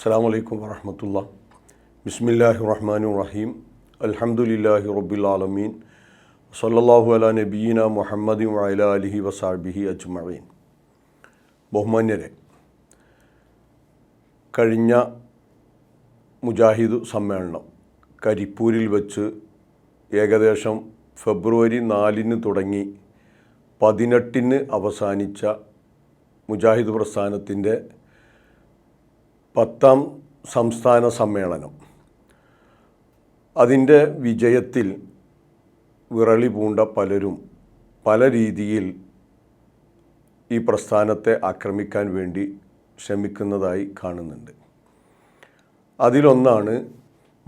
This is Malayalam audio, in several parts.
അസ്സാം വലൈക്കും വറഹമത്തുള്ള. ബിസ്മില്ലാഹി റഹ്മാനു റഹീം. അൽഹംദുലില്ലാഹി റബ്ബിൽ ആലമീൻ. സല്ലാഹു അല നബീന മുഹമ്മദ് വായല അലിഹി വസാബിഹി അജ്മീൻ ബഹുമാന്യരെ കഴിഞ്ഞ മുജാഹിദ് സമ്മേളനം കരിപ്പൂരിൽ വച്ച് ഏകദേശം ഫെബ്രുവരി നാലിന് തുടങ്ങി പതിനെട്ടിന് അവസാനിച്ച മുജാഹിദ് പ്രസ്ഥാനത്തിന്റെ പത്താം സംസ്ഥാന സമ്മേളനം. അതിന്റെ വിജയത്തിൽ വിറളി പൂണ്ട പലരും പല രീതിയിൽ ഈ പ്രസ്ഥാനത്തെ ആക്രമിക്കാൻ വേണ്ടി ശ്രമിക്കുന്നതായി കാണുന്നുണ്ട്. അതിലൊന്നാണ്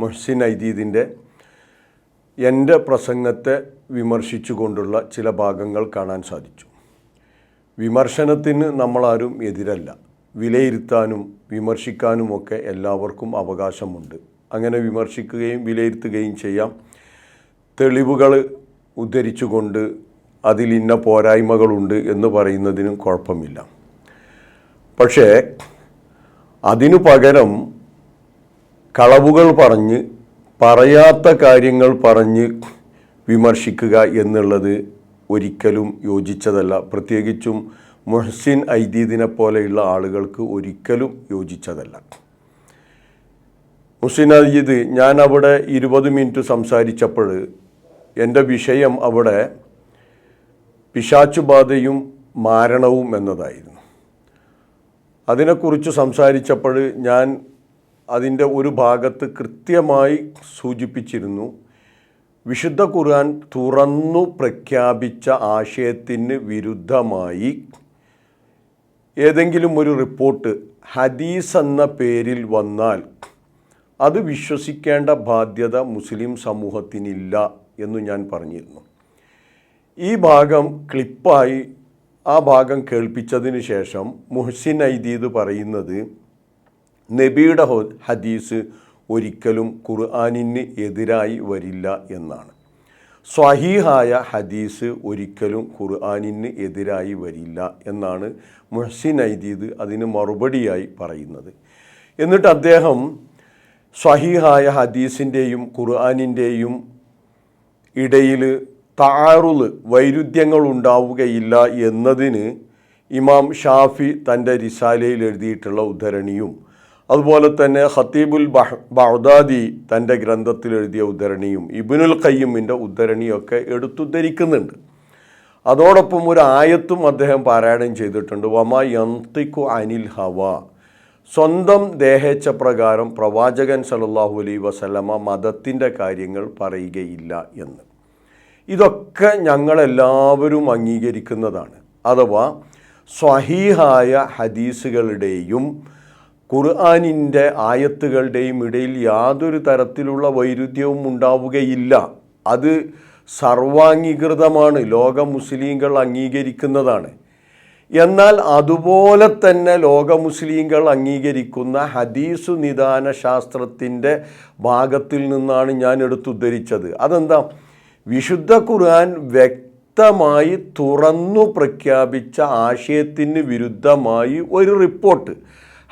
മൊഹ്സിൻ ഐദീദിന്റെ എന്റെ പ്രസംഗത്തെ വിമർശിച്ചുകൊണ്ടുള്ള ചില ഭാഗങ്ങൾ കാണാൻ സാധിച്ചു. വിമർശനത്തിന് നമ്മളാരും എതിരല്ല. വിലയിരുത്താനും വിമർശിക്കാനുമൊക്കെ എല്ലാവർക്കും അവകാശമുണ്ട്. അങ്ങനെ വിമർശിക്കുകയും വിലയിരുത്തുകയും ചെയ്യാം. തെളിവുകൾ ഉദ്ധരിച്ചുകൊണ്ട് അതിൽ ഇന്ന പോരായ്മകളുണ്ട് എന്ന് പറയുന്നതിനും കുഴപ്പമില്ല. പക്ഷേ അതിനു പകരം കളവുകൾ പറഞ്ഞ് പറയാത്ത കാര്യങ്ങൾ പറഞ്ഞ് വിമർശിക്കുക എന്നുള്ളത് ഒരിക്കലും യോജിച്ചതല്ല. പ്രത്യേകിച്ചും മുഹസിൻ ഐദീദിനെ പോലെയുള്ള ആളുകൾക്ക് ഒരിക്കലും യോജിച്ചതല്ല. മുഹസിൻ ഐദീദ് ഞാൻ അവിടെ ഇരുപത് മിനിറ്റ് സംസാരിച്ചപ്പോൾ എന്റെ വിഷയം അവിടെ പിശാച്ചുബാധയും മാരണവും എന്നതായിരുന്നു. അതിനെക്കുറിച്ച് സംസാരിച്ചപ്പോൾ ഞാൻ അതിന്റെ ഒരു ഭാഗത്ത് കൃത്യമായി സൂചിപ്പിച്ചിരുന്നു വിശുദ്ധ ഖുർആൻ തുറന്നു പ്രഖ്യാപിച്ച ആശയത്തിന് വിരുദ്ധമായി ഏതെങ്കിലും ഒരു റിപ്പോർട്ട് ഹദീസ് എന്ന പേരിൽ വന്നാൽ അത് വിശ്വസിക്കേണ്ട ബാധ്യത മുസ്ലിം സമൂഹത്തിനില്ല എന്ന് ഞാൻ പറഞ്ഞിരുന്നു. ഈ ഭാഗം ക്ലിപ്പായി ആ ഭാഗം കേൾപ്പിച്ചതിന് ശേഷം മുഹസിൻ ഐദീദ് പറയുന്നത് നബിയുടെ ഹദീസ് ഒരിക്കലും ഖുർആാനിന് എതിരായി വരില്ല എന്നാണ്. സ്വഹീഹായ ഹദീസ് ഒരിക്കലും ഖുർആാനിന് എതിരായി വരില്ല എന്നാണ് മുഹസിൻ ഐദീദ് അതിന് മറുപടിയായി പറയുന്നത്. എന്നിട്ട് അദ്ദേഹം സ്വഹീഹായ ഹദീസിന്റെയും ഖുർആാനിന്റെയും ഇടയിൽ താറുൾ വൈരുദ്ധ്യങ്ങൾ ഉണ്ടാവുകയില്ല എന്നതിന് ഇമാം ഷാഫി തന്റെ റിസാലയിൽ എഴുതിയിട്ടുള്ള ഉദ്ധരണിയും അതുപോലെ തന്നെ ഖത്തീബുൽ ബഹ് ബഗ്ദാദി തന്റെ ഗ്രന്ഥത്തിൽ എഴുതിയ ഉദ്ധരണിയും ഇബിനുൽ ഖയ്യിമിന്റെ ഉദ്ധരണിയൊക്കെ എടുത്തുദ്ധരിക്കുന്നുണ്ട് അതോടൊപ്പം ഒരു ആയത്തും അദ്ദേഹം പാരായണം ചെയ്തിട്ടുണ്ട്. വമ യന്തിക്കു അനിൽ ഹവ. സ്വന്തം ദേഹേച്ഛ പ്രകാരം പ്രവാചകൻ സലല്ലാഹു അലൈ വസല്ലമ മതത്തിന്റെ കാര്യങ്ങൾ പറയുകയില്ല എന്ന്. ഇതൊക്കെ ഞങ്ങളെല്ലാവരും അംഗീകരിക്കുന്നതാണ്. അഥവാ സ്വഹീഹായ ഹദീസുകളുടെയും ഖുർആാനിന്റെ ആയത്തുകളുടെയും ഇടയിൽ യാതൊരു തരത്തിലുള്ള വൈരുദ്ധ്യവും ഉണ്ടാവുകയില്ല. അത് സർവാംഗീകൃതമാണ്. ലോക മുസ്ലിങ്ങൾ അംഗീകരിക്കുന്നതാണ്. എന്നാൽ അതുപോലെ തന്നെ ലോക മുസ്ലിങ്ങൾ അംഗീകരിക്കുന്ന ഹദീസു നിദാന ശാസ്ത്രത്തിന്റെ ഭാഗത്തിൽ നിന്നാണ് ഞാൻ എടുത്തുദ്ധരിച്ചത്. അതെന്താ? വിശുദ്ധ ഖുർആൻ വ്യക്തമായി തുറന്നു പ്രഖ്യാപിച്ച ആശയത്തിന് വിരുദ്ധമായി ഒരു റിപ്പോർട്ട്.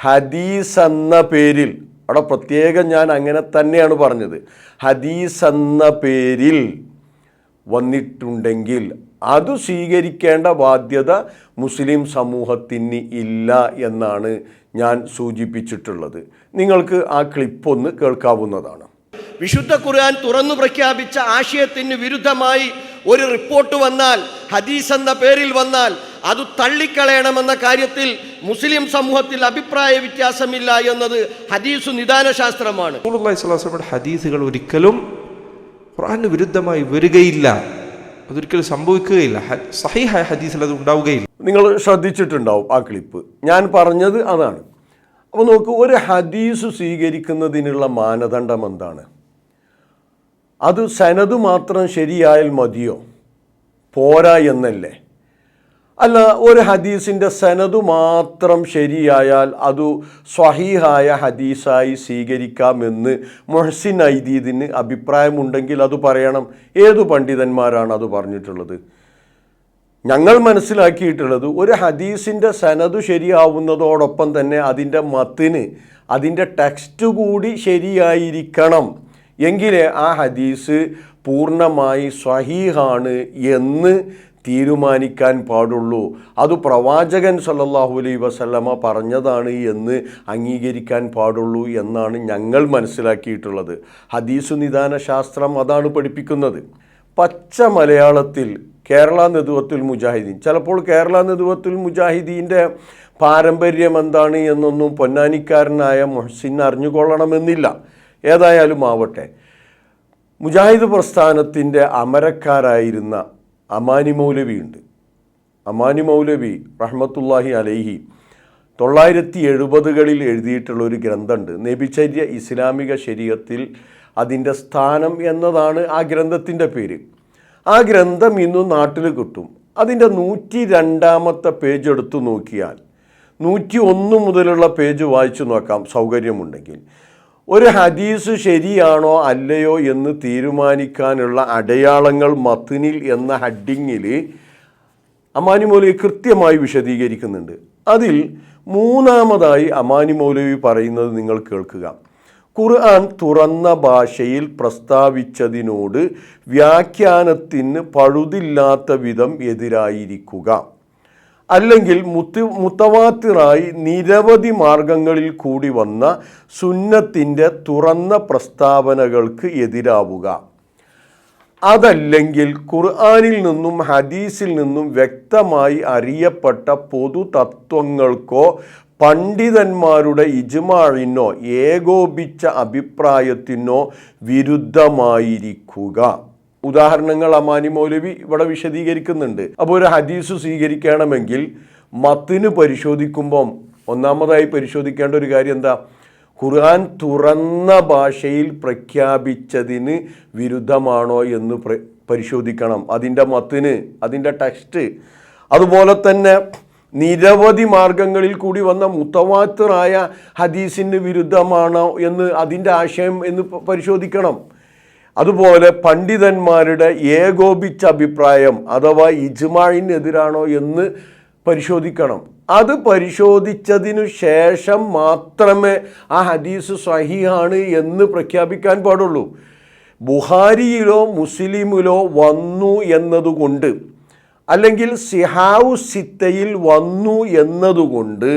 ഹദീസ് എന്ന പേരിൽ. അവിടെ പ്രത്യേകം ഞാൻ അങ്ങനെ തന്നെയാണ് പറഞ്ഞത്. ഹദീസ് എന്ന പേരിൽ വന്നിട്ടുണ്ടെങ്കിൽ അത് സ്വീകരിക്കേണ്ട ബാധ്യത മുസ്ലിം സമൂഹത്തിന് ഇല്ല എന്നാണ് ഞാൻ സൂചിപ്പിച്ചിട്ടുള്ളത്. നിങ്ങൾക്ക് ആ ക്ലിപ്പൊന്ന് കേൾക്കാവുന്നതാണ്. വിശുദ്ധ ഖുർആൻ തുറന്നു പ്രഖ്യാപിച്ച ആശയത്തിന് വിരുദ്ധമായി ഒരു റിപ്പോർട്ട് വന്നാൽ ഹദീസ് എന്ന പേരിൽ വന്നാൽ അത് തള്ളിക്കളയണമെന്ന കാര്യത്തിൽ മുസ്ലിം സമൂഹത്തിൽ അഭിപ്രായ വ്യത്യാസമില്ല എന്നത് ഹദീസ് നിദാന ശാസ്ത്രമാണ് റസൂലുള്ളാഹി സ്വല്ലല്ലാഹു അലൈഹി വസല്ലമയുടെ ഹദീസുകൾ ഒരിക്കലും ഖുറാന് വിരുദ്ധമായി വരികയില്ല. അതൊരിക്കലും സംഭവിക്കുകയില്ല. സഹിഹായ സഹീഹായ ഹദീസിൽ അത് ഉണ്ടാവുകയില്ല. നിങ്ങൾ ശ്രദ്ധിച്ചിട്ടുണ്ടാവും ആ ക്ലിപ്പ്. ഞാൻ പറഞ്ഞത് അതാണ്. അപ്പോൾ നോക്കൂ ഒരു ഹദീസ് സ്വീകരിക്കുന്നതിനുള്ള മാനദണ്ഡം എന്താണ്? അത് സനത് മാത്രം ശരിയായാൽ മതിയോ? പോരാ എന്നല്ലേ? അല്ല ഒരു ഹദീസിന്റെ സനത് മാത്രം ശരിയായാൽ അത് സ്വഹീഹായ ഹദീസായി സ്വീകരിക്കാമെന്ന് മൊഹസിൻ ഐദീദിന് അഭിപ്രായമുണ്ടെങ്കിൽ അത് പറയണം. ഏതു പണ്ഡിതന്മാരാണ് അത് പറഞ്ഞിട്ടുള്ളത്? ഞങ്ങൾ മനസ്സിലാക്കിയിട്ടുള്ളത് ഒരു ഹദീസിന്റെ സനത് ശരിയാവുന്നതോടൊപ്പം തന്നെ അതിന്റെ മത്തിന് അതിന്റെ ടെക്സ്റ്റ് കൂടി ശരിയായിരിക്കണം. എങ്കിലേ ആ ഹദീസ് പൂർണമായി സ്വഹീഹാണ് എന്ന് തീരുമാനിക്കാൻ പാടുള്ളൂ. അത് പ്രവാചകൻ സല്ലാഹു അലൈ വസല്ലമ പറഞ്ഞതാണ് എന്ന് അംഗീകരിക്കാൻ പാടുള്ളൂ എന്നാണ് ഞങ്ങൾ മനസ്സിലാക്കിയിട്ടുള്ളത്. ഹദീസു നിദാന ശാസ്ത്രം അതാണ് പഠിപ്പിക്കുന്നത്. പച്ച മലയാളത്തിൽ കേരള നെതുവത്തുൽ മുജാഹിദീൻ. ചിലപ്പോൾ കേരള നെതുവത്തുൽ മുജാഹിദീന്റെ പാരമ്പര്യം എന്താണ് എന്നൊന്നും പൊന്നാനിക്കാരനായ മൊഹസിൻ അറിഞ്ഞുകൊള്ളണമെന്നില്ല. ഏതായാലും ആവട്ടെ. മുജാഹിദ് പ്രസ്ഥാനത്തിന്റെ അമരക്കാരായിരുന്ന അമാനി മൗലവി ഉണ്ട് അമാനി മൗലവി റഹ്മത്തുല്ലാഹി അലൈഹി തൊള്ളായിരത്തി എഴുപതുകളിൽ എഴുതിയിട്ടുള്ള ഒരു ഗ്രന്ഥമുണ്ട്. നബിചര്യ ഇസ്ലാമിക ശരീരത്തിൽ അതിന്റെ സ്ഥാനം എന്നതാണ് ആ ഗ്രന്ഥത്തിന്റെ പേര്. ആ ഗ്രന്ഥം ഇന്നും നാട്ടിൽ കിട്ടും. അതിന്റെ നൂറ്റി രണ്ടാമത്തെ പേജ് എടുത്തു നോക്കിയാൽ നൂറ്റി ഒന്ന് മുതലുള്ള പേജ് വായിച്ചു നോക്കാം സൗകര്യമുണ്ടെങ്കിൽ. ഒരു ഹദീസ് ശരിയാണോ അല്ലയോ എന്ന് തീരുമാനിക്കാനുള്ള അടയാളങ്ങൾ മത്തിനിൽ എന്ന ഹഡിങ്ങിൽ അമാനി മൗലവി കൃത്യമായി വിശദീകരിക്കുന്നുണ്ട്. അതിൽ മൂന്നാമതായി അമാനി മൗലവി പറയുന്നത് നിങ്ങൾ കേൾക്കുക. ഖുർആൻ തുറന്ന ഭാഷയിൽ പ്രസ്താവിച്ചതിനോട് വ്യാഖ്യാനത്തിന് പഴുതില്ലാത്ത വിധം എതിരായിരിക്കുക. അല്ലെങ്കിൽ മുത്ത് മുത്തവാത്തിറായി നിരവധി മാർഗങ്ങളിൽ കൂടി വന്ന സുന്നത്തിന്റെ തുറന്ന പ്രസ്താവനകൾക്ക് എതിരാവുക. അതല്ലെങ്കിൽ ഖുർആാനിൽ നിന്നും ഹദീസിൽ നിന്നും വ്യക്തമായി അറിയപ്പെട്ട പൊതു തത്വങ്ങൾക്കോ പണ്ഡിതന്മാരുടെ ഇജ്മാഴിനോ ഏകോപിച്ച അഭിപ്രായത്തിനോ വിരുദ്ധമായിരിക്കുക. ഉദാഹരണങ്ങൾ അമാനി മൗലവി ഇവിടെ വിശദീകരിക്കുന്നുണ്ട്. അപ്പോൾ ഒരു ഹദീസ് സ്വീകരിക്കണമെങ്കിൽ മത്തിന് പരിശോധിക്കുമ്പം ഒന്നാമതായി പരിശോധിക്കേണ്ട ഒരു കാര്യം എന്താ? ഖുർആൻ തുറന്ന ഭാഷയിൽ പ്രഖ്യാപിച്ചതിന് വിരുദ്ധമാണോ എന്ന് പ്ര പരിശോധിക്കണം. അതിന്റെ മത്തിന് അതിന്റെ ടെക്സ്റ്റ് അതുപോലെ തന്നെ നിരവധി മാർഗങ്ങളിൽ കൂടി വന്ന മുത്തവാത്തറായ ഹദീസിന് വിരുദ്ധമാണോ എന്ന് അതിന്റെ ആശയം എന്ന് പരിശോധിക്കണം. അതുപോലെ പണ്ഡിതന്മാരുടെ ഏകോപിച്ച അഭിപ്രായം അഥവാ ഇജ്മാഴിനെതിരാണോ എന്ന് പരിശോധിക്കണം. അത് പരിശോധിച്ചതിനു ശേഷം മാത്രമേ ആ ഹദീസ് സഹിയാണ് എന്ന് പ്രഖ്യാപിക്കാൻ പാടുള്ളൂ. ബുഹാരിയിലോ മുസ്ലിമിലോ വന്നു എന്നതുകൊണ്ട് അല്ലെങ്കിൽ സിഹാവു സിത്തയിൽ വന്നു എന്നതുകൊണ്ട്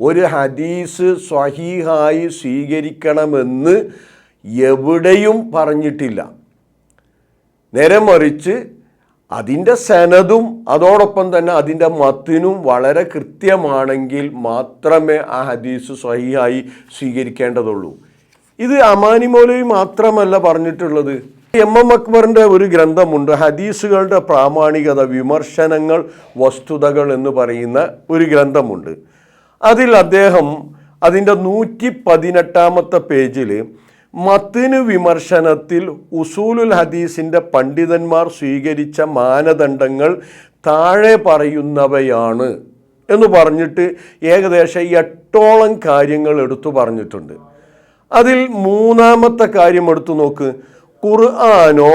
ഒരു ഹദീസ് സ്വഹീഹായി സ്വീകരിക്കണമെന്ന് എവിടെയും പറഞ്ഞിട്ടില്ല. നേരെ മറിച്ച് അതിന്റെ സനതും അതോടൊപ്പം തന്നെ അതിന്റെ മത്തിനും വളരെ കൃത്യമാണെങ്കിൽ മാത്രമേ ആ ഹദീസ് സ്വഹിയായി സ്വീകരിക്കേണ്ടതുള്ളൂ. ഇത് അമാനി മൗലവി മാത്രമല്ല പറഞ്ഞിട്ടുള്ളത്. എം എം അക്ബറിന്റെ ഒരു ഗ്രന്ഥമുണ്ട് ഹദീസുകളുടെ പ്രാമാണികത വിമർശനങ്ങൾ വസ്തുതകൾ എന്ന് പറയുന്ന ഒരു ഗ്രന്ഥമുണ്ട്. അതിൽ അദ്ദേഹം അതിന്റെ നൂറ്റി പതിനെട്ടാമത്തെ പേജിൽ മത്തിന് വിമർശനത്തിൽ ഉസൂലുൽ ഹദീസിന്റെ പണ്ഡിതന്മാർ സ്വീകരിച്ച മാനദണ്ഡങ്ങൾ താഴെ പറയുന്നവയാണ് എന്ന് പറഞ്ഞിട്ട് ഏകദേശം എട്ടോളം കാര്യങ്ങൾ എടുത്തു പറഞ്ഞിട്ടുണ്ട്. അതിൽ മൂന്നാമത്തെ കാര്യം എടുത്തു നോക്ക്. ഖുർആാനോ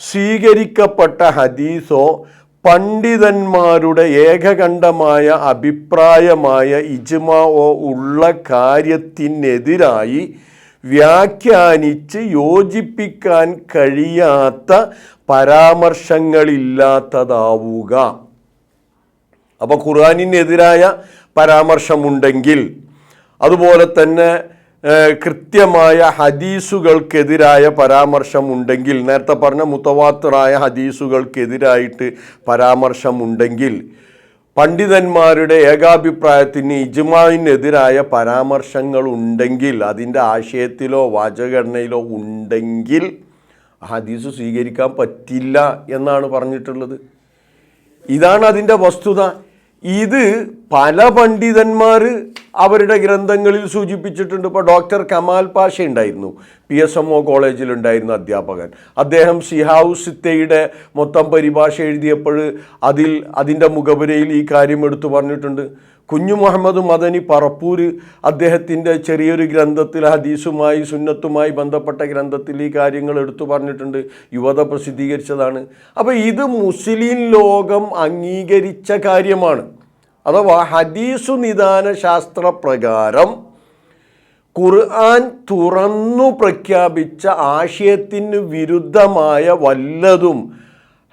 സ്വീകരിക്കപ്പെട്ട ഹദീസോ പണ്ഡിതന്മാരുടെ ഏകകണ്ഠമായ അഭിപ്രായമായ ഇജ്മാവോ ഉള്ള കാര്യത്തിനെതിരായി വ്യാഖ്യാനിച്ച് യോജിപ്പിക്കാൻ കഴിയാത്ത പരാമർശങ്ങളില്ലാത്തതാവുക. അപ്പോൾ ഖുർആാനിനെതിരായ പരാമർശമുണ്ടെങ്കിൽ അതുപോലെ തന്നെ കൃത്യമായ ഹദീസുകൾക്കെതിരായ പരാമർശമുണ്ടെങ്കിൽ നേരത്തെ പറഞ്ഞ മുത്തവാത്തറായ ഹദീസുകൾക്കെതിരായിട്ട് പരാമർശമുണ്ടെങ്കിൽ പണ്ഡിതന്മാരുടെ ഏകാഭിപ്രായത്തിന് ഇജ്മാവിനെതിരായ പരാമർശങ്ങൾ ഉണ്ടെങ്കിൽ അതിന്റെ ആശയത്തിലോ വാചകഘടനയിലോ ഉണ്ടെങ്കിൽ ഹദീസ് സ്വീകരിക്കാൻ പറ്റില്ല എന്നാണ് പറഞ്ഞിട്ടുള്ളത്. ഇതാണ് അതിന്റെ വസ്തുത. ഇത് പല പണ്ഡിതന്മാർ അവരുടെ ഗ്രന്ഥങ്ങളിൽ സൂചിപ്പിച്ചിട്ടുണ്ട്. ഇപ്പോൾ ഡോക്ടർ കമാൽ പാഷ ഉണ്ടായിരുന്നു. പി എസ് എം ഒ കോളേജിലുണ്ടായിരുന്ന അധ്യാപകൻ. അദ്ദേഹം സിഹാവു സിത്തയുടെ മൊത്തം പരിഭാഷ എഴുതിയപ്പോൾ അതിൽ അതിന്റെ മുഖപുരയിൽ ഈ കാര്യം എടുത്തു പറഞ്ഞിട്ടുണ്ട്. കുഞ്ഞു മുഹമ്മദ് മദനി പറപ്പൂർ അദ്ദേഹത്തിന്റെ ചെറിയൊരു ഗ്രന്ഥത്തിൽ ഹദീസുമായി സുന്നത്തുമായി ബന്ധപ്പെട്ട ഗ്രന്ഥത്തിൽ ഈ കാര്യങ്ങൾ എടുത്തു പറഞ്ഞിട്ടുണ്ട്. യുവത പ്രസിദ്ധീകരിച്ചതാണ്. അപ്പോൾ ഇത് മുസ്ലിം ലോകം അംഗീകരിച്ച കാര്യമാണ്. അഥവാ ഹദീസു നിദാന ശാസ്ത്രപ്രകാരം ഖുർആൻ തുറന്നു പ്രഖ്യാപിച്ച ആശയത്തിന് വിരുദ്ധമായ വല്ലതും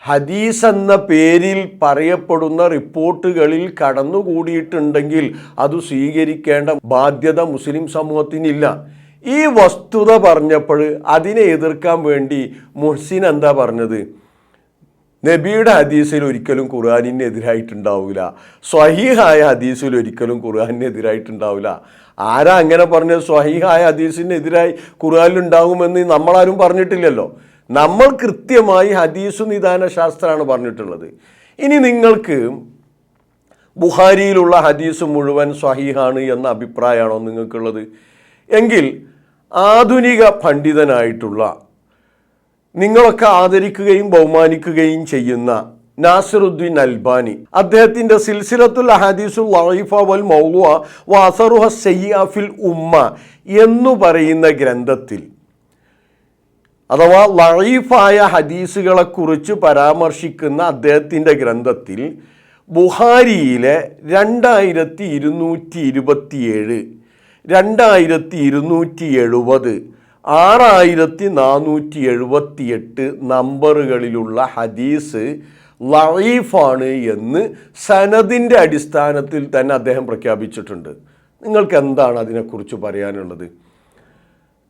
ഹദീസ് എന്ന പേരിൽ പറയപ്പെടുന്ന റിപ്പോർട്ടുകളിൽ കടന്നുകൂടിയിട്ടുണ്ടെങ്കിൽ അത് സ്വീകരിക്കേണ്ട ബാധ്യത മുസ്ലിം സമൂഹത്തിനില്ല. ഈ വസ്തുത പറഞ്ഞപ്പോൾ അതിനെ എതിർക്കാൻ വേണ്ടി മുഹ്സിൻ എന്താ പറഞ്ഞത്? നബിയുടെ ഹദീസിൽ ഒരിക്കലും ഖുർആാനിന് എതിരായിട്ടുണ്ടാവില്ല സ്വഹീഹായ ഹദീസിൽ ഒരിക്കലും ഖുർആാനിന് എതിരായിട്ടുണ്ടാവില്ല ആരാ അങ്ങനെ പറഞ്ഞത്? സ്വഹീഹായ ഹദീസിന് എതിരായി ഖുർആാനിലുണ്ടാകുമെന്ന് നമ്മളാരും പറഞ്ഞിട്ടില്ലല്ലോ. നമ്മൾ കൃത്യമായി ഹദീസു നിദാന ശാസ്ത്രമാണ് പറഞ്ഞിട്ടുള്ളത്. ഇനി നിങ്ങൾക്ക് ബുഹാരിയിലുള്ള ഹദീസ് മുഴുവൻ സ്വഹീഹാണ് എന്ന അഭിപ്രായമാണോ നിങ്ങൾക്കുള്ളത്? എങ്കിൽ ആധുനിക പണ്ഡിതനായിട്ടുള്ള നിങ്ങളൊക്കെ ആദരിക്കുകയും ബഹുമാനിക്കുകയും ചെയ്യുന്ന നാസിറുദ്ദീൻ അൽബാനി. അദ്ദേഹത്തിന്റെ സിൽസിലത്തുൽ അഹദീസുൽ ലൈഫ വൽ മൗലുവ വാസറുഹ സയ്യാഫിൽ ഉമ്മ എന്നു പറയുന്ന ഗ്രന്ഥത്തിൽ അഥവാ ലൈഫായ ഹദീസുകളെക്കുറിച്ച് പരാമർശിക്കുന്ന അദ്ദേഹത്തിന്റെ ഗ്രന്ഥത്തിൽ ബുഹാരിയിലെ രണ്ടായിരത്തി ഇരുന്നൂറ്റി ഇരുപത്തിയേഴ് രണ്ടായിരത്തി ഇരുന്നൂറ്റി എഴുപത് ആറായിരത്തി നാനൂറ്റി എഴുപത്തി എട്ട് നമ്പറുകളിലുള്ള ഹദീസ് ലൈഫാണ് എന്ന് സനദിന്റെ അടിസ്ഥാനത്തിൽ തന്നെ അദ്ദേഹം പ്രഖ്യാപിച്ചിട്ടുണ്ട്. നിങ്ങൾക്ക് എന്താണ് അതിനെക്കുറിച്ച് പറയാനുള്ളത്?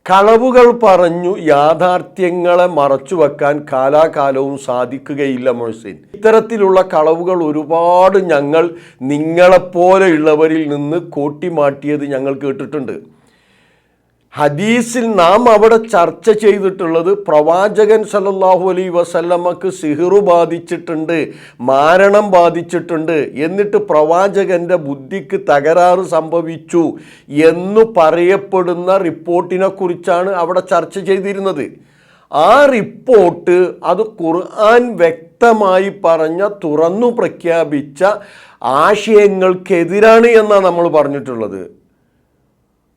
കളവുകൾ പറഞ്ഞു യാഥാർത്ഥ്യങ്ങളെ മറച്ചു വെക്കാൻ കാലാകാലവും സാധിക്കുകയില്ല മൊഹസിൻ ഇത്തരത്തിലുള്ള കളവുകൾ ഒരുപാട് ഞങ്ങൾ നിങ്ങളെപ്പോലെയുള്ളവരിൽ നിന്ന് കോട്ടിമാട്ടിയത് ഞങ്ങൾ കേട്ടിട്ടുണ്ട്. ഹദീസിൽ നാം അവിടെ ചർച്ച ചെയ്തിട്ടുള്ളത് പ്രവാചകൻ സല്ലല്ലാഹു അലൈ വസല്ലമ്മക്ക് സിഹിറു ബാധിച്ചിട്ടുണ്ട് മാരണം ബാധിച്ചിട്ടുണ്ട്. എന്നിട്ട് പ്രവാചകന്റെ ബുദ്ധിക്ക് തകരാറ് സംഭവിച്ചു എന്നു പറയപ്പെടുന്ന റിപ്പോർട്ടിനെ കുറിച്ചാണ് അവിടെ ചർച്ച ചെയ്തിരുന്നത്. ആ റിപ്പോർട്ട് അത് ഖുർആൻ വ്യക്തമായി പറഞ്ഞ തുറന്നു പ്രഖ്യാപിച്ച ആശയങ്ങൾക്കെതിരാണ് എന്നാണ് നമ്മൾ പറഞ്ഞിട്ടുള്ളത്.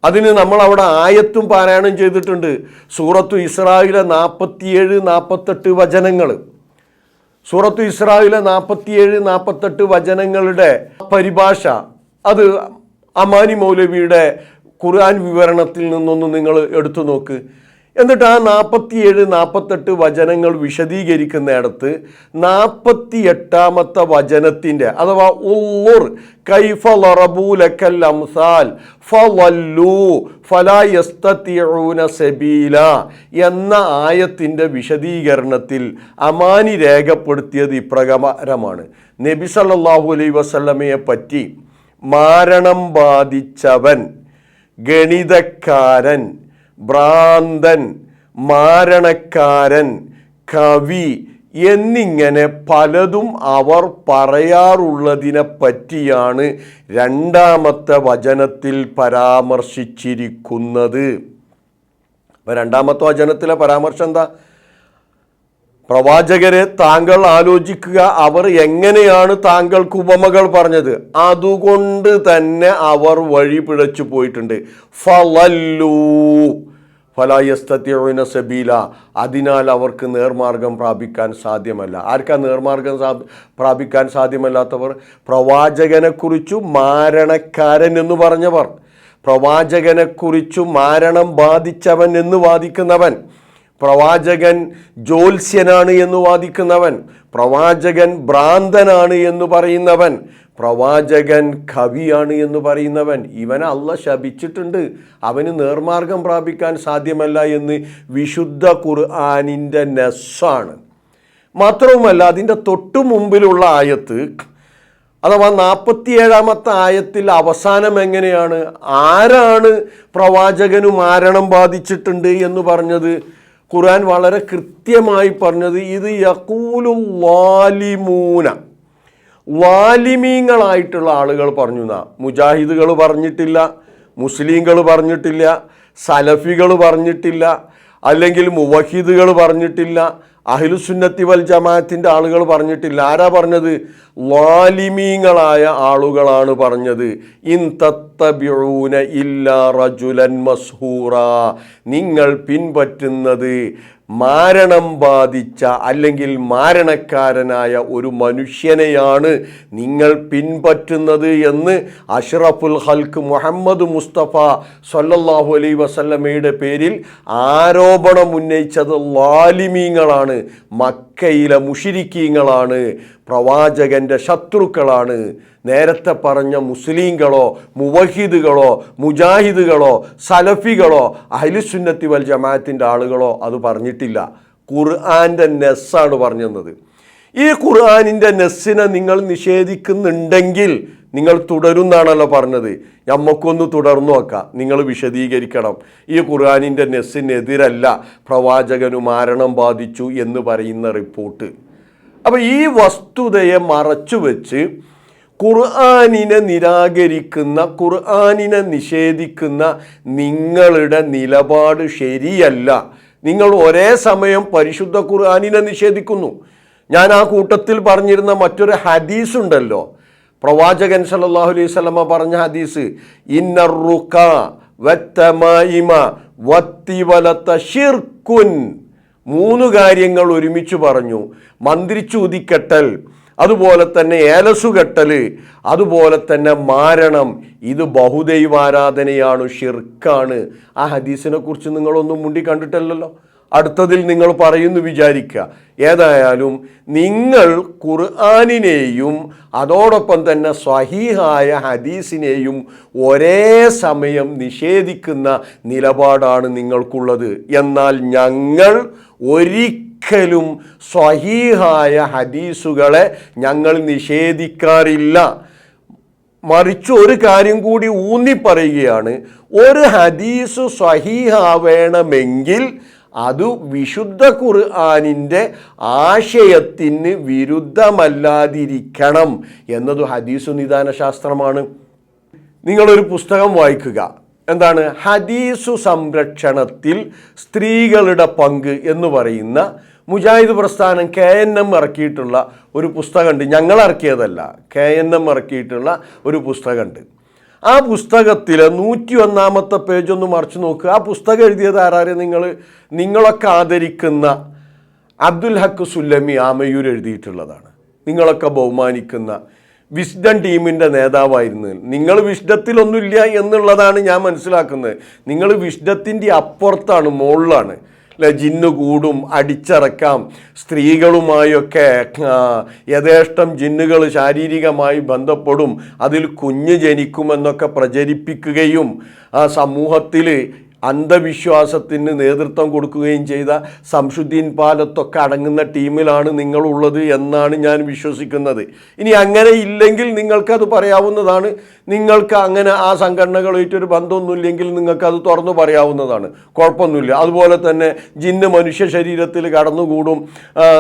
അതിന് നമ്മൾ അവിടെ ആയത്തും പാരായണം ചെയ്തിട്ടുണ്ട്. സൂറത്തു ഇസ്രായിലെ നാൽപ്പത്തിയേഴ് നാൽപ്പത്തെട്ട് വചനങ്ങൾ സൂറത്തു ഇസ്രായിലെ നാൽപ്പത്തിയേഴ് നാൽപ്പത്തെട്ട് വചനങ്ങളുടെ പരിഭാഷ. അത് അമാനി മൗലവിയുടെ ഖുർആൻ വിവരണത്തിൽ നിന്നൊന്ന് നിങ്ങൾ എടുത്തു നോക്ക്. എന്നിട്ട് ആ നാൽപ്പത്തിയേഴ് നാൽപ്പത്തെട്ട് വചനങ്ങൾ വിശദീകരിക്കുന്നിടത്ത് നാൽപ്പത്തി എട്ടാമത്തെ വചനത്തിന്റെ അഥവാ ഉള്ളുർ കൈഫ ലറബൂലക്കൽ അംസാൽ ഫലല്ലു ഫലായസ്തൂന സബീല എന്ന ആയത്തിന്റെ വിശദീകരണത്തിൽ അമാനി രേഖപ്പെടുത്തിയത് ഇപ്രകാരമാണ്. നബി സല്ലാഹു അലൈ വസല്ലമയെ പറ്റി മാരണം ബാധിച്ചവൻ ഗണിതക്കാരൻ ഭ്രാന്തൻ മാരണക്കാരൻ കവി എന്നിങ്ങനെ പലതും അവർ പറയാറുള്ളതിനെ പറ്റിയാണ് രണ്ടാമത്തെ വചനത്തിൽ പരാമർശിച്ചിരിക്കുന്നത്. അപ്പൊ രണ്ടാമത്തെ വചനത്തിലെ പരാമർശം എന്താ? പ്രവാചകരെ താങ്കൾ ആലോചിക്കുക അവർ എങ്ങനെയാണ് താങ്കൾക്ക് ഉപമകൾ പറഞ്ഞത്? അതുകൊണ്ട് തന്നെ അവർ വഴി പിഴച്ചു പോയിട്ടുണ്ട്. ഫലല്ലൂ. ഫലായസ്തത്യോന സബീല. അതിനാൽ അവർക്ക് നേർമാർഗം പ്രാപിക്കാൻ സാധ്യമല്ല. ആർക്കാ നേർമാർഗം പ്രാപിക്കാൻ സാധ്യമല്ലാത്തവർ? പ്രവാചകനെക്കുറിച്ചു മാരണക്കാരൻ എന്ന് പറഞ്ഞവർ. പ്രവാചകനെക്കുറിച്ചു മാരണം ബാധിച്ചവൻ എന്ന് വാദിക്കുന്നവൻ. പ്രവാചകൻ ജ്യോത്സ്യനാണ് എന്ന് വാദിക്കുന്നവൻ. പ്രവാചകൻ ഭ്രാന്തനാണ് എന്ന് പറയുന്നവൻ. പ്രവാചകൻ കവിയാണ് എന്ന് പറയുന്നവൻ. ഇവനെ അല്ല ശപിച്ചിട്ടുണ്ട്. അവന് നേർമാർഗം പ്രാപിക്കാൻ സാധ്യമല്ല എന്ന് വിശുദ്ധ ഖുർആാനിന്റെ നെസ്സാണ്. മാത്രവുമല്ല അതിന്റെ തൊട്ടു മുമ്പിലുള്ള ആയത്ത് അഥവാ നാൽപ്പത്തിയേഴാമത്തെ ആയത്തിൽ അവസാനം എങ്ങനെയാണ്? ആരാണ് പ്രവാചകന് മാരണം ബാധിച്ചിട്ടുണ്ട് എന്ന് പറഞ്ഞത്? ഖുർആൻ വളരെ കൃത്യമായി പറഞ്ഞത് ഇത് യക്കൂലു ലാലിമൂന വാലിമീങ്ങളായിട്ടുള്ള ആളുകൾ പറഞ്ഞു എന്നാ മുജാഹിദുകൾ പറഞ്ഞിട്ടില്ല മുസ്ലിങ്ങൾ പറഞ്ഞിട്ടില്ല സലഫികൾ പറഞ്ഞിട്ടില്ല അല്ലെങ്കിൽ മുവഹിദുകൾ പറഞ്ഞിട്ടില്ല അഹിലുസുന്നത്തി വൽ ജമാഅത്തിന്റെ ആളുകൾ പറഞ്ഞിട്ടില്ല. ആരാ പറഞ്ഞത്? വാലിമീങ്ങളായ ആളുകളാണ് പറഞ്ഞത്. ഇൻ തത്തബിഊന ഇല്ല റജുലൻ മസ്ഹൂറ. നിങ്ങൾ പിൻപറ്റുന്നത് മാരണം ബാധിച്ച അല്ലെങ്കിൽ മാരണക്കാരനായ ഒരു മനുഷ്യനെയാണ് നിങ്ങൾ പിൻപറ്റുന്നത് എന്ന് അഷ്റഫുൽ ഹൽക്ക് മുഹമ്മദ് മുസ്തഫ സല്ലല്ലാഹു അലൈ വസല്ലമയുടെ പേരിൽ ആരോപണം ഉന്നയിച്ചത് ലാലിമീങ്ങളാണ്. മക്കയിലെ മുഷിരിക്കീങ്ങളാണ് പ്രവാചകന്റെ ശത്രുക്കളാണ്. നേരത്തെ പറഞ്ഞ മുസ്ലിങ്ങളോ മുവഹിദുകളോ മുജാഹിദുകളോ സലഫികളോ അഹ്ലുസുന്നത്തി വൽ ജമാഅത്തിന്റെ ആളുകളോ അത് പറഞ്ഞിട്ടില്ല. ഖുർആന്റെ നെസ്സാണ് പറഞ്ഞത് ഈ ഖുർആാനിന്റെ നെസ്സിനെ നിങ്ങൾ നിഷേധിക്കുന്നുണ്ടെങ്കിൽ നിങ്ങൾ തുടരുന്നാണല്ലോ പറഞ്ഞത്. നമ്മക്കൊന്ന് തുടർന്നു നോക്കാം. നിങ്ങൾ വിശദീകരിക്കണം. ഈ ഖുർആാനിന്റെ നെസ്സിനെതിരല്ല പ്രവാചകനു മരണം ബാധിച്ചു എന്ന് പറയുന്ന റിപ്പോർട്ട്. അപ്പോൾ ഈ വസ്തുതയെ മറച്ചു വെച്ച് ഖുർആാനിനെ നിരാകരിക്കുന്ന ഖുർആാനിനെ നിഷേധിക്കുന്ന നിങ്ങളുടെ നിലപാട് ശരിയല്ല. നിങ്ങൾ ഒരേ സമയം പരിശുദ്ധ ഖുർആാനിനെ നിഷേധിക്കുന്നു. ഞാൻ ആ കൂട്ടത്തിൽ പറഞ്ഞിരുന്ന മറ്റൊരു ഹദീസ് ഉണ്ടല്ലോ. പ്രവാചകൻ സല്ലല്ലാഹു അലൈഹി സ്വലമ പറഞ്ഞ ഹദീസ് വത്തിവലത്ത ഷിർക്കുൻ മൂന്ന് കാര്യങ്ങൾ ഒരുമിച്ച് പറഞ്ഞു. മന്ത്രിച്ചൂതിക്കെട്ടൽ അതുപോലെ തന്നെ ഏലസുകെട്ടൽ അതുപോലെ തന്നെ മാരണം. ഇത് ബഹുദൈവാരാധനയാണ് ഷിർക്കാണ് ആ ഹദീസിനെ കുറിച്ച് നിങ്ങളൊന്നും മുണ്ടി കണ്ടിട്ടല്ലല്ലോ. അടുത്തതിൽ നിങ്ങൾ പറയുന്നു വിചാരിക്കുക. ഏതായാലും നിങ്ങൾ ഖുർആാനിനെയും അതോടൊപ്പം തന്നെ സ്വഹീഹായ ഹദീസിനെയും ഒരേ സമയം നിഷേധിക്കുന്ന നിലപാടാണ് നിങ്ങൾക്കുള്ളത്. എന്നാൽ ഞങ്ങൾ ഒരിക്കലും സ്വഹീഹായ ഹദീസുകളെ ഞങ്ങൾ നിഷേധിക്കാറില്ല. മറിച്ച് ഒരു കാര്യം കൂടി ഊന്നി പറയുകയാണ് ഒരു ഹദീസ് സ്വഹീഹാവേണമെങ്കിൽ അത് വിശുദ്ധ ഖുർആാനിന്റെ ആശയത്തിന് വിരുദ്ധമല്ലാതിരിക്കണം എന്നത് ഹദീസു നിദാന ശാസ്ത്രമാണ്. നിങ്ങളൊരു പുസ്തകം വായിക്കുക. എന്താണ്? ഹദീസു സംരക്ഷണത്തിൽ സ്ത്രീകളുടെ പങ്ക് എന്ന് പറയുന്ന മുജാഹിദ് പ്രസ്ഥാനം കെ എൻ എം ഇറക്കിയിട്ടുള്ള ഒരു പുസ്തകമുണ്ട്. ഞങ്ങൾ ഇറക്കിയതല്ല. കെ എൻ എം ഇറക്കിയിട്ടുള്ള ഒരു പുസ്തകമുണ്ട്. ആ പുസ്തകത്തിലെ നൂറ്റി ഒന്നാമത്തെ പേജ് ഒന്ന് മറിച്ചു നോക്കുക ആ പുസ്തകം എഴുതിയത് ആരാരെ? നിങ്ങൾ നിങ്ങളൊക്കെ ആദരിക്കുന്ന അബ്ദുൽ ഹക്ക് സുല്ലമി ആമയൂർ എഴുതിയിട്ടുള്ളതാണ്. നിങ്ങളൊക്കെ ബഹുമാനിക്കുന്ന വിസ്ഡം ടീമിന്റെ നേതാവായിരുന്നു. നിങ്ങൾ വിഷ്ഡത്തിലൊന്നുമില്ല എന്നുള്ളതാണ് ഞാൻ മനസ്സിലാക്കുന്നത്. നിങ്ങൾ വിഷ്ഡത്തിന്റെ അപ്പുറത്താണ് മുകളിലാണ്. അല്ലെ ജിന്ന് കൂടും അടിച്ചിറക്കാം. സ്ത്രീകളുമായൊക്കെ യഥേഷ്ടം ജിന്നുകൾ ശാരീരികമായി ബന്ധപ്പെടും അതിൽ കുഞ്ഞ് ജനിക്കുമെന്നൊക്കെ പ്രചരിപ്പിക്കുകയും ആ സമൂഹത്തിൽ അന്ധവിശ്വാസത്തിന് നേതൃത്വം കൊടുക്കുകയും ചെയ്ത സംശുദ്ദീൻ പാലത്തൊക്കെ അടങ്ങുന്ന ടീമിലാണ് നിങ്ങളുള്ളത് എന്നാണ് ഞാൻ വിശ്വസിക്കുന്നത്. ഇനി അങ്ങനെ ഇല്ലെങ്കിൽ നിങ്ങൾക്കത് പറയാവുന്നതാണ്. നിങ്ങൾക്ക് അങ്ങനെ ആ സംഘടനകളുമായിട്ടൊരു ബന്ധമൊന്നുമില്ലെങ്കിൽ നിങ്ങൾക്കത് തുറന്നു പറയാവുന്നതാണ്. കുഴപ്പമൊന്നുമില്ല. അതുപോലെ തന്നെ ജിന്ന് മനുഷ്യ ശരീരത്തിൽ കടന്നുകൂടും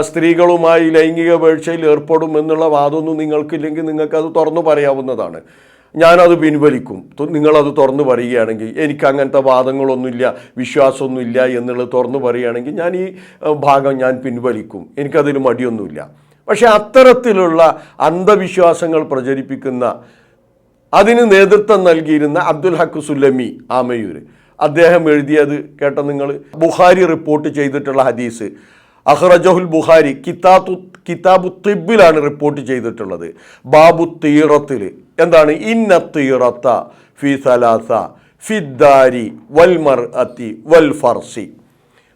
സ്ത്രീകളുമായി ലൈംഗിക വീഴ്ചയിൽ ഏർപ്പെടും എന്നുള്ള വാദമൊന്നും നിങ്ങൾക്കില്ലെങ്കിൽ നിങ്ങൾക്കത് തുറന്നു പറയാവുന്നതാണ്. ഞാനത് പിൻവലിക്കും. നിങ്ങളത് തുറന്നു പറയുകയാണെങ്കിൽ എനിക്ക് അങ്ങനത്തെ വാദങ്ങളൊന്നുമില്ല വിശ്വാസമൊന്നുമില്ല എന്നുള്ളത് തുറന്നു പറയുകയാണെങ്കിൽ ഞാൻ ഈ ഭാഗം ഞാൻ പിൻവലിക്കും. എനിക്കതിന് മടിയൊന്നുമില്ല. പക്ഷേ അത്തരത്തിലുള്ള അന്ധവിശ്വാസങ്ങൾ പ്രചരിപ്പിക്കുന്ന അതിന് നേതൃത്വം നൽകിയിരുന്ന അബ്ദുൽ ഹക്ക് സുല്ലമി ആമയൂർ അദ്ദേഹം എഴുതിയത് കേട്ട നിങ്ങൾ? ബുഹാരി റിപ്പോർട്ട് ചെയ്തിട്ടുള്ള ഹദീസ്. അഹ്റജഹുൽ ബുഹാരി കിതാബു കിതാബു തിബിലാണ് റിപ്പോർട്ട് ചെയ്തിട്ടുള്ളത്. ബാബു തീറത്തിൽ എന്താണ്? ഇന്നത്തീറത്ത ഫി സലാസ ഫിദ്ദാരി വൽമർ അത്തി വൽ ഫർസി.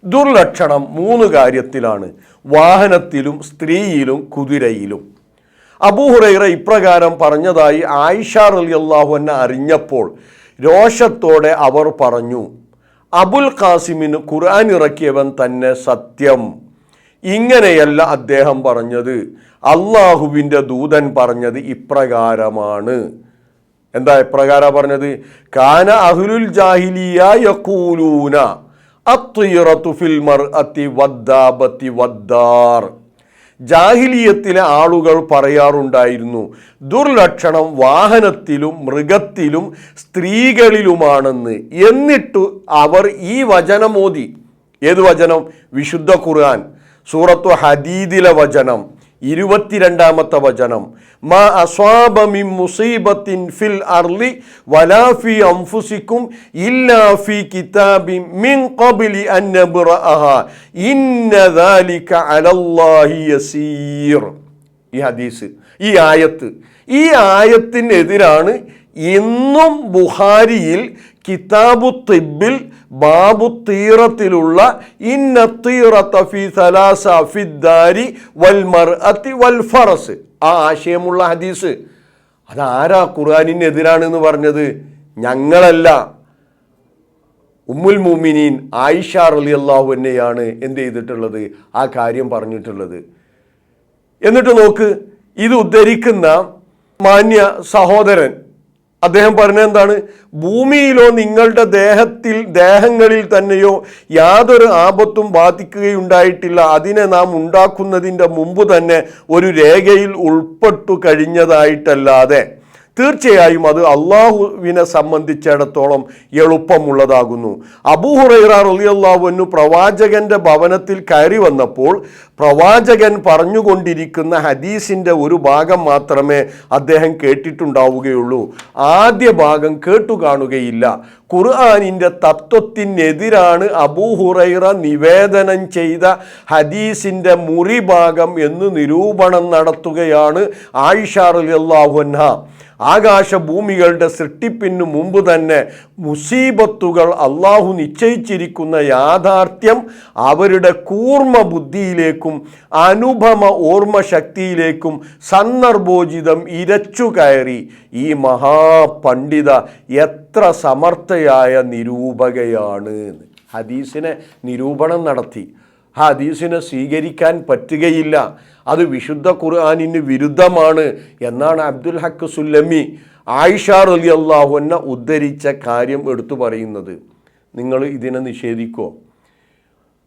ദുർലക്ഷണം മൂന്ന് കാര്യത്തിലാണ്. വാഹനത്തിലും സ്ത്രീയിലും കുതിരയിലും. അബൂഹുറൈറ ഇപ്രകാരം പറഞ്ഞതായി ആയിഷ റളിയല്ലാഹു എന്നെ അറിഞ്ഞപ്പോൾ രോഷത്തോടെ അവർ പറഞ്ഞു അബുൽ ഖാസിമിന് ഖുർആൻ ഇറക്കിയവൻ തന്നെ സത്യം. ഇങ്ങനെയല്ല അദ്ദേഹം പറഞ്ഞത്. അള്ളാഹുവിന്റെ ദൂതൻ പറഞ്ഞത് ഇപ്രകാരമാണ്. എന്താ ഇപ്രകാരം പറഞ്ഞത്? കാന അഹുലുൽ ജാഹിലിയ വദ്ദാബത്തി വദ്ദാർ. ജാഹിലിയത്തിലെ ആളുകൾ പറയാറുണ്ടായിരുന്നു ദുർലക്ഷണം വാഹനത്തിലും മൃഗത്തിലും സ്ത്രീകളിലുമാണെന്ന്. എന്നിട്ട് അവർ ഈ വചനം ഓതി. ഏത് വചനം? വിശുദ്ധ ഖുർആൻ. സൂറത്തു ഹദീദിലെ വചനം ഇരുപത്തിരണ്ടാമത്തെ വചനം. മാ അസ്വാബ മിൻ മുസീബത്തിൻ ഫിൽ അർളി വലാ അംഫുസിക്കും അൻഫുസിക്കും ഇല്ലാ ഫി കിതാബിൻ മിൻ ഖബലി അൻ നബ്റഅഹ. ഇന്ന ദാലിക അലല്ലാഹി യസീർ. ഈ ഹദീസ് ഈ ആയത്ത്. ഈ ആയത്തിനെതിരാണ് ഇന്നും ബുഹാരിയിൽ കിതാബു തിബിൽ ബാബു തീറത്തിലുള്ള ഇന്ന തീറത്ത ഫി സലാസ ഫിദ്ദാരി വൽ മർഅത്തി വൽ ഫറസ്. ആ ആശയമുള്ള ഹദീസ്. അതാരാ ഖുർആാനിനെതിരാണെന്ന് പറഞ്ഞത്? ഞങ്ങളല്ല. ഉമ്മുൽ മുമിനീൻ ആയിഷ അള്ളാഹു അള്ളാഹുവിനെയാണ് എന്ത് ചെയ്തിട്ടുള്ളത്? ആ കാര്യം പറഞ്ഞിട്ടുള്ളത്. എന്നിട്ട് നോക്ക് ഇത് ഉദ്ധരിക്കുന്ന മാന്യ സഹോദരൻ അദ്ദേഹം പറഞ്ഞത് എന്താണ്? ഭൂമിയിലോ നിങ്ങളുടെ ദേഹത്തിൽ ദേഹങ്ങളിൽ തന്നെയോ യാതൊരു ആപത്തും ബാധിക്കുകയുണ്ടായിട്ടില്ല. അതിനെ നാം ഉണ്ടാക്കുന്നതിന്റെ മുമ്പ് തന്നെ ഒരു രേഖയിൽ ഉൾപ്പെട്ടു കഴിഞ്ഞതായിട്ടല്ലാതെ. തീർച്ചയായും അത് അള്ളാഹുവിനെ സംബന്ധിച്ചിടത്തോളം എളുപ്പമുള്ളതാകുന്നു. അബൂഹുറൈറ അള്ളാഹുവിനു പ്രവാചകന്റെ ഭവനത്തിൽ കയറി വന്നപ്പോൾ പ്രവാചകൻ പറഞ്ഞുകൊണ്ടിരിക്കുന്ന ഹദീസിന്റെ ഒരു ഭാഗം മാത്രമേ അദ്ദേഹം കേട്ടിട്ടുണ്ടാവുകയുള്ളൂ. ആദ്യ ഭാഗം കേട്ടു കാണുകയില്ല ഖുർആാനിന്റെ തത്വത്തിനെതിരാണ് അബൂഹുറൈറ നിവേദനം ചെയ്ത ഹദീസിന്റെ മുറിഭാഗം എന്ന് നിരൂപണം നടത്തുകയാണ് ആയിഷ റളിയല്ലാഹുഅൻഹ ആകാശഭൂമികളുടെ സൃഷ്ടിപ്പിനു മുമ്പ് തന്നെ മുസീബത്തുകൾ അള്ളാഹു നിശ്ചയിച്ചിരിക്കുന്ന യാഥാർത്ഥ്യം അവരുടെ കൂർമ്മ ബുദ്ധിയിലേക്കും അനുപമ ഓർമ്മശക്തിയിലേക്കും സന്ദർഭോചിതം ഇരച്ചു കയറി. ഈ മഹാപണ്ഡിത എത്ര സമർത്ഥയായ നിരൂപകയാണ്. ഹദീസിനെ നിരൂപണം നടത്തി. ഹദീസിനെ സ്വീകരിക്കാൻ പറ്റുകയില്ല. അത് വിശുദ്ധ ഖുർആാനിന് വിരുദ്ധമാണ് എന്നാണ് അബ്ദുൽ ഹക്ക് സുല്ലമി ആയിഷ അലി അള്ളാഹുന്ന ഉദ്ധരിച്ച കാര്യം എടുത്തു പറയുന്നത്. നിങ്ങൾ ഇതിനെ നിഷേധിക്കോ?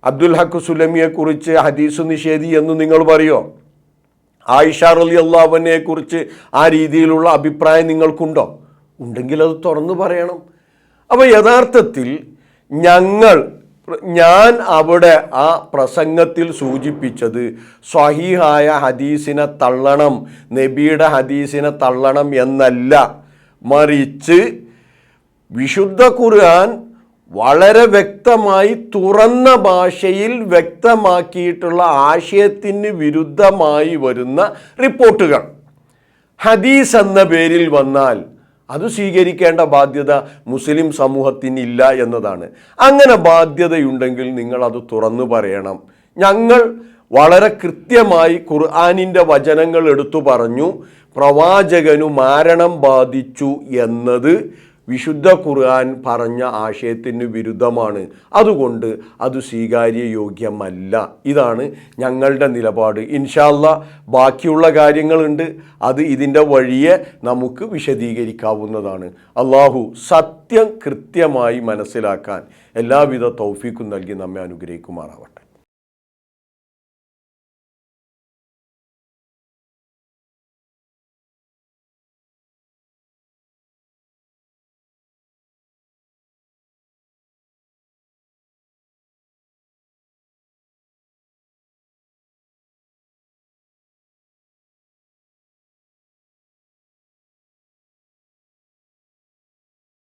അബ്ദുൽ ഹക്ക് സുലമിയെക്കുറിച്ച് ഹദീസ് നിഷേധി എന്ന് നിങ്ങൾ പറയോ? ആയിഷ അലി അള്ളാഹുവിനെക്കുറിച്ച് ആ രീതിയിലുള്ള അഭിപ്രായം നിങ്ങൾക്കുണ്ടോ? ഉണ്ടെങ്കിൽ അത് തുറന്നു പറയണം. അപ്പോൾ യഥാർത്ഥത്തിൽ ഞങ്ങൾ ഞാൻ അവിടെ ആ പ്രസംഗത്തിൽ സൂചിപ്പിച്ചത് സ്വഹീഹായ ഹദീസിനെ തള്ളണം നബിയുടെ ഹദീസിനെ തള്ളണം എന്നല്ല. മറിച്ച് വിശുദ്ധ ഖുർആൻ വളരെ വ്യക്തമായി തുറന്ന ഭാഷയിൽ വ്യക്തമാക്കിയിട്ടുള്ള ആശയത്തിന് വിരുദ്ധമായി വരുന്ന റിപ്പോർട്ടുകൾ. ഹദീസ് എന്ന പേരിൽ വന്നാൽ അത് സ്വീകരിക്കേണ്ട ബാധ്യത മുസ്ലിം സമൂഹത്തിനില്ല എന്നതാണ്. അങ്ങനെ ബാധ്യതയുണ്ടെങ്കിൽ നിങ്ങൾ അത് തുറന്നു പറയണം. ഞങ്ങൾ വളരെ കൃത്യമായി ഖുർആാനിന്റെ വചനങ്ങൾ എടുത്തു പറഞ്ഞു പ്രവാചകനു മാരണം ബാധിച്ചു എന്നത് വിശുദ്ധ ഖുർആൻ പറഞ്ഞ ആശയത്തിന് വിരുദ്ധമാണ്. അതുകൊണ്ട് അത് സ്വീകാര്യ യോഗ്യമല്ല ഇതാണ് ഞങ്ങളുടെ നിലപാട്. ഇൻഷാല്ല ബാക്കിയുള്ള കാര്യങ്ങളുണ്ട്. അത് ഇതിന്റെ വഴിയെ നമുക്ക് വിശദീകരിക്കാവുന്നതാണ്. അള്ളാഹു സത്യം കൃത്യമായി മനസ്സിലാക്കാൻ എല്ലാവിധ തൗഫീക്കും നൽകി നമ്മെ അനുഗ്രഹിക്കുമാറാവട്ടെ.